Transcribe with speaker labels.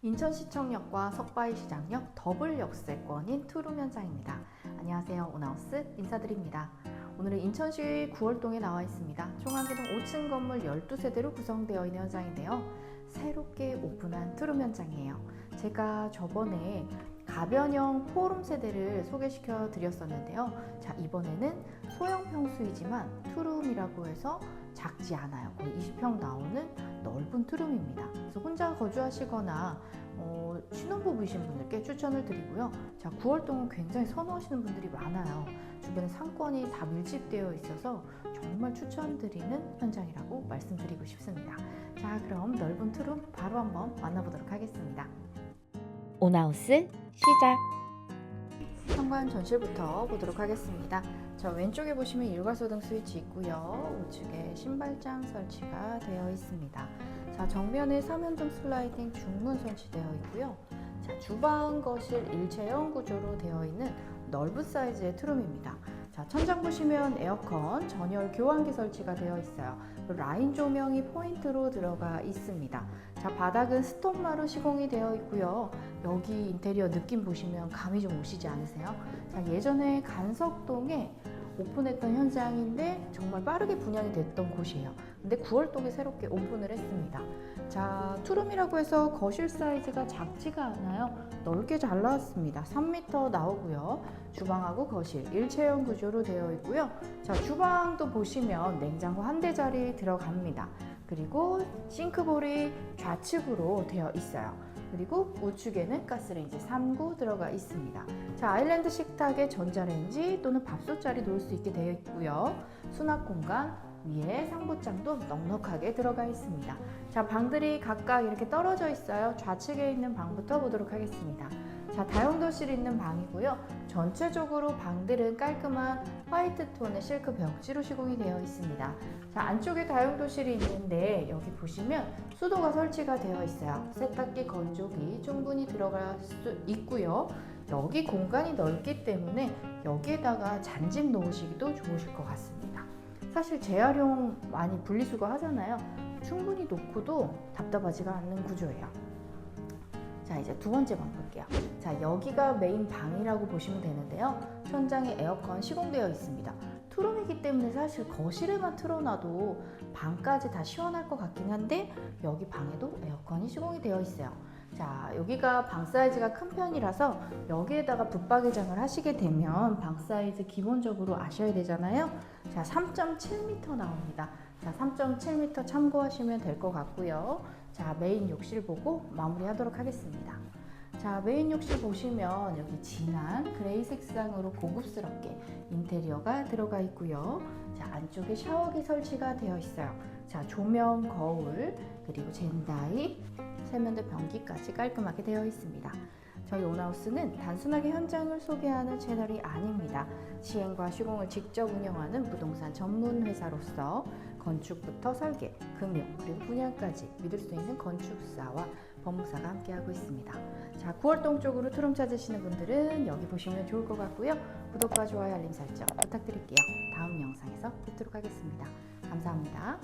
Speaker 1: 인천시청역과 석바위시장역 더블 역세권인 투룸 현장입니다. 안녕하세요. 오나우스 인사드립니다. 오늘은 인천시 9월동에 나와 있습니다. 총한계동 5층 건물 12세대로 구성되어 있는 현장인데요. 새롭게 오픈한 투룸 현장이에요. 제가 저번에 가변형 포룸 세대를 소개시켜 드렸었는데요. 자, 이번에는 소형 평수이지만 투룸이라고 해서 작지 않아요. 거의 20평 나오는 넓은 투룸입니다. 그래서 혼자 거주하시거나 어, 신혼부부이신 분들께 추천을 드리고요. 자, 9월동은 굉장히 선호하시는 분들이 많아요. 주변에 상권이 다 밀집되어 있어서 정말 추천드리는 현장이라고 말씀드리고 싶습니다. 자, 그럼 넓은 투룸 바로 한번 만나보도록 하겠습니다.
Speaker 2: 오나우스 시작.
Speaker 1: 현관 전실부터 보도록 하겠습니다. 자, 왼쪽에 보시면 일괄소등 스위치 있고요. 우측에 신발장 설치가 되어 있습니다. 자, 정면에 삼연등 슬라이딩 중문 설치되어 있고요. 자, 주방, 거실 일체형 구조로 되어 있는 넓은 사이즈의 트룸입니다. 자, 천장 보시면 에어컨, 전열 교환기 설치가 되어 있어요. 라인 조명이 포인트로 들어가 있습니다. 자, 바닥은 스톤마루 시공이 되어 있고요. 여기 인테리어 느낌 보시면 감이 좀 오시지 않으세요? 자, 예전에 간석동에 오픈했던 현장인데 정말 빠르게 분양이 됐던 곳이에요. 근데 9월동에 새롭게 오픈을 했습니다. 자, 투룸이라고 해서 거실 사이즈가 작지가 않아요. 넓게 잘 나왔습니다. 3m 나오고요. 주방하고 거실 일체형 구조로 되어 있고요. 자, 주방도 보시면 냉장고 한대 자리 들어갑니다. 그리고 싱크볼이 좌측으로 되어 있어요. 그리고 우측에는 가스레인지 3구 들어가 있습니다. 자, 아일랜드 식탁에 전자레인지 또는 밥솥자리 놓을 수 있게 되어 있고요. 수납 공간 위에 상부장도 넉넉하게 들어가 있습니다. 자, 방들이 각각 이렇게 떨어져 있어요. 좌측에 있는 방부터 보도록 하겠습니다. 자, 다용도실 있는 방이고요. 전체적으로 방들은 깔끔한 화이트 톤의 실크 벽지로 시공이 되어 있습니다. 자, 안쪽에 다용도실이 있는데 여기 보시면 수도가 설치가 되어 있어요. 세탁기, 건조기 충분히 들어갈 수 있고요. 여기 공간이 넓기 때문에 여기에다가 잔짐 놓으시기도 좋으실 것 같습니다. 사실 재활용 많이 분리수거 하잖아요. 충분히 놓고도 답답하지가 않는 구조예요. 자, 이제 두 번째 방 볼게요. 자, 여기가 메인 방이라고 보시면 되는데요. 천장에 에어컨 시공되어 있습니다. 투룸이기 때문에 사실 거실에만 틀어놔도 방까지 다 시원할 것 같긴 한데 여기 방에도 에어컨이 시공이 되어 있어요. 자, 여기가 방 사이즈가 큰 편이라서 여기에다가 붙박이장을 하시게 되면 방 사이즈 기본적으로 아셔야 되잖아요. 자, 3.7m 나옵니다. 자, 3.7m 참고하시면 될 것 같고요. 자, 메인 욕실 보고 마무리 하도록 하겠습니다. 자, 메인 욕실 보시면 여기 진한 그레이 색상으로 고급스럽게 인테리어가 들어가 있고요. 자, 안쪽에 샤워기 설치가 되어 있어요. 자, 조명, 거울, 그리고 젠다이, 세면대 변기까지 깔끔하게 되어 있습니다. 저희 온하우스는 단순하게 현장을 소개하는 채널이 아닙니다. 시행과 시공을 직접 운영하는 부동산 전문 회사로서 건축부터 설계, 금융, 그리고 분양까지 믿을 수 있는 건축사와 법무사가 함께하고 있습니다. 자, 9월동 쪽으로 투룸 찾으시는 분들은 여기 보시면 좋을 것 같고요. 구독과 좋아요, 알림 설정 부탁드릴게요. 다음 영상에서 뵙도록 하겠습니다. 감사합니다.